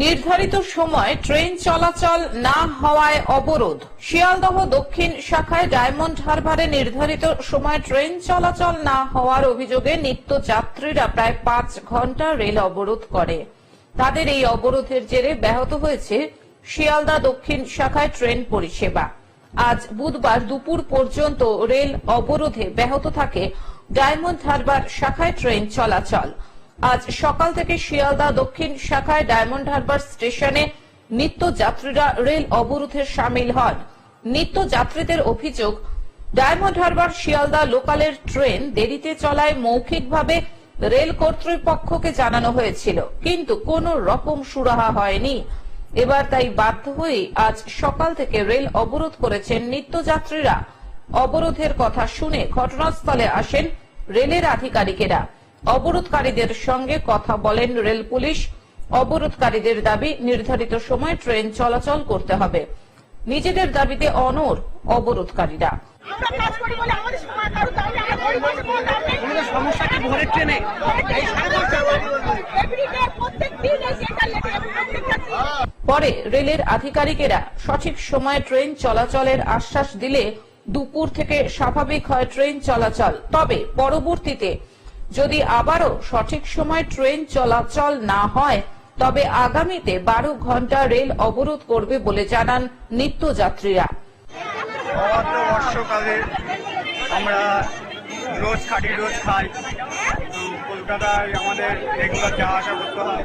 নির্ধারিত সময় ট্রেন চলাচল না হওয়ায় অবরোধ। শিয়ালদহ দক্ষিণ শাখায় ডায়মন্ড হারবারে নির্ধারিত সময় ট্রেন চলাচল না হওয়ার অভিযোগে নিত্য যাত্রীরা প্রায় পাঁচ ঘণ্টা রেল অবরোধ করে। তাদের এই অবরোধের জেরে ব্যাহত হয়েছে শিয়ালদা দক্ষিণ শাখায় ট্রেন পরিষেবা। আজ বুধবার দুপুর পর্যন্ত রেল অবরোধে ব্যাহত থাকে ডায়মন্ড হারবার শাখায় ট্রেন চলাচল। আজ সকাল থেকে শিয়ালদা দক্ষিণ শাখায় ডায়মন্ড হারবার স্টেশনে নিত্য যাত্রীরা রেল অবরোধে সামিল হন। নিত্য যাত্রীদের অভিযোগ, ডায়মন্ড হারবার শিয়ালদা লোকালের ট্রেন দেরিতে চলায় মৌখিকভাবে রেল কর্তৃপক্ষকে জানানো হয়েছিল, কিন্তু কোনো রকম সুরাহা হয়নি। এবার তাই বাধ্য হয়ে আজ সকাল থেকে রেল অবরোধ করেছেন নিত্যযাত্রীরা। অবরোধের কথা শুনে ঘটনাস্থলে আসেন রেলের আধিকারিকেরা। অবরোধকারীদের সঙ্গে কথা বলেন রেল পুলিশ। অবরোধকারীদের দাবি নির্ধারিত সময় ট্রেন চলাচল করতে হবে। নিজেদের দাবিতে অনর অবরোধকারীরা। পরে রেলের আধিকারিকেরা সঠিক সময়ে ট্রেন চলাচলের আশ্বাস দিলে দুপুর থেকে স্বাভাবিক হয় ট্রেন চলাচল। তবে পরবর্তীতে যদি আবারও সঠিক সময় ট্রেন চলাচল না হয়, তবে আগামীতে বারো ঘণ্টা রেল অবরোধ করবে বলে জানান নিত্যযাত্রীরা। বর্ষকালে আমরা রোজ খাটি রোজ খাই। কলকাতায় আমাদের রেগুলার যাওয়া আসা করতে হয়।